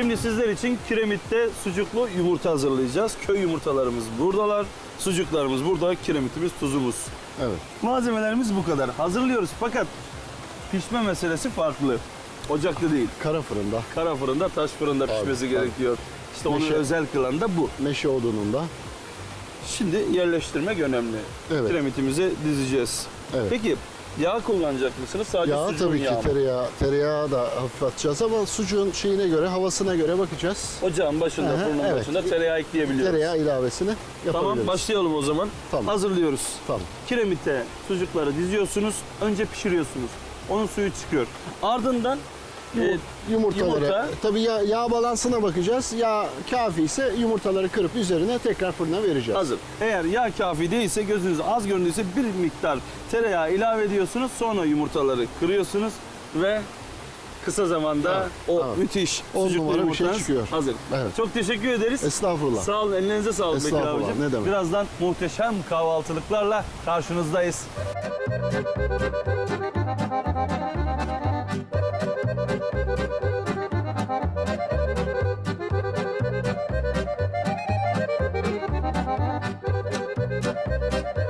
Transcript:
Şimdi sizler için kiremitte sucuklu yumurta hazırlayacağız. Köy yumurtalarımız buradalar. Sucuklarımız burada, kiremitimiz, tuzumuz. Evet. Malzemelerimiz bu kadar. Hazırlıyoruz fakat pişme meselesi farklı. Ocakta değil. Kara fırında, Kara fırında, taş fırında Tabii, pişmesi tabii. gerekiyor. İşte onu Meşe- özel kılan da bu. meşe odununda. Şimdi yerleştirmek önemli. Evet. Kiremitimizi dizeceğiz. Evet. Peki yağ kullanacak mısınız? Sadece Yağ sucuğun tabii ki yağı mı? tereyağı, tereyağı da hafif atacağız ama sucuğun şeyine göre, havasına göre bakacağız. Ocağın başında, Aha, fırının evet. başında tereyağı ekleyebiliyoruz. Tereyağı ilavesini yapabiliriz. Tamam başlayalım o zaman. Tamam. Hazırlıyoruz. Tamam. Kiremite sucukları diziyorsunuz. Önce pişiriyorsunuz. Onun suyu çıkıyor. Ardından e, Yumurtaları. yumurta. Tabii yağ, yağ balansına bakacağız. Yağ kafi ise yumurtaları kırıp üzerine tekrar fırına vereceğiz. hazır. Eğer yağ kafi değilse gözünüze az göründüyse bir miktar tereyağı ilave ediyorsunuz. Sonra yumurtaları kırıyorsunuz ve kısa zamanda Evet, o evet. müthiş On sucuklu numara bir şey yumurtanız çıkıyor. hazır. Evet. Çok teşekkür ederiz. Estağfurullah. Sağ olun, ellerinize sağlık Bekir Estağfurullah, abicim. ne demek. Birazdan muhteşem kahvaltılıklarla karşınızdayız. Bye.